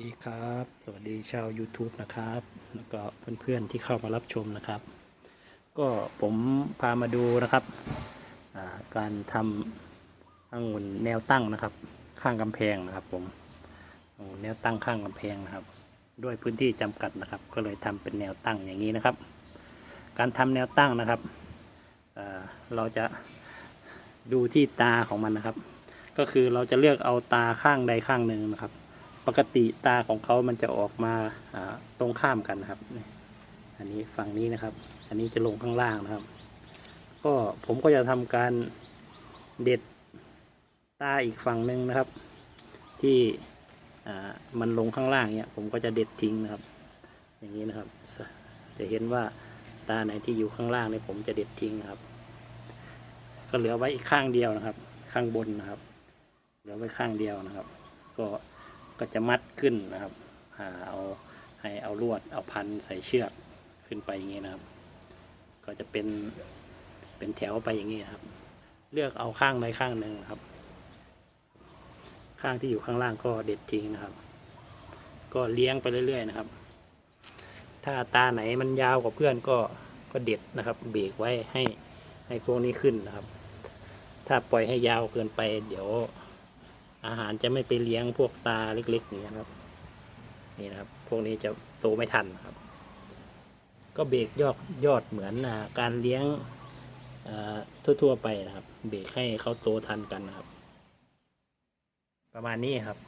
ดีครับ สวัสดีชาว YouTube นะครับ แล้วก็เพื่อนๆที่เข้ามารับชมนะครับ ก็ผมพามาดูนะครับการทำองุ่นแนวตั้งนะครับ ข้างกำแพงนะครับ ผมองุ่นแนวตั้งข้างกำแพงนะครับ ด้วยพื้นที่จำกัดนะครับ ก็เลยทำเป็นแนวตั้งอย่างนี้นะครับ การทำแนวตั้งนะครับเราจะดูที่ตาของมันนะครับ ก็คือเราจะเลือกเอาตาข้างใดข้างหนึ่งนะครับ ปกติตาของเขามันจะออกมาตรงข้ามกันนะครับ อันนี้ฝั่งนี้นะครับ อันนี้จะลงข้างล่างนะครับ ก็ผมก็จะทำการเด็ดตาอีกฝั่งหนึ่งนะครับ ที่มันลงข้างล่างเนี่ยผมก็จะเด็ดทิ้งนะครับ อย่างนี้นะครับ จะเห็นว่าตาไหนที่อยู่ข้างล่างเนี่ยผมจะเด็ดทิ้งนะครับ ก็เหลือไว้อีกข้างเดียวนะครับ ข้างบนนะครับ เหลือไว้ข้างเดียวนะครับ ก็ ก็จะมัดขึ้นนะครับหาเอาให้เอาลวดเอาพันใส่เชือกขึ้นไปอย่างนี้นะครับ ก็จะเป็นเป็นแถวไปอย่างนี้ครับ เลือกเอาข้างใดข้างหนึ่งครับ ข้างที่อยู่ข้างล่างก็เด็ดทิ้งนะครับ ก็เลี้ยงไปเรื่อยๆนะครับ ถ้าตาไหนมันยาวกว่าเพื่อนก็ก็เด็ดนะครับ เบรกไว้ให้ให้พวกนี้ขึ้นนะครับ ถ้าปล่อยให้ยาวเกินไป เดี๋ยว อาหารจะไม่ไปเลี้ยงพวกตาเล็กๆอย่างนี้ครับ นี่นะครับ พวกนี้จะโตไม่ทันครับ ก็เบรกยอดยอดเหมือนอการเลี้ยงทั่วๆไปนะครับ เบรกให้เขาโตทันกันนะครับ ประมาณนี้ครับ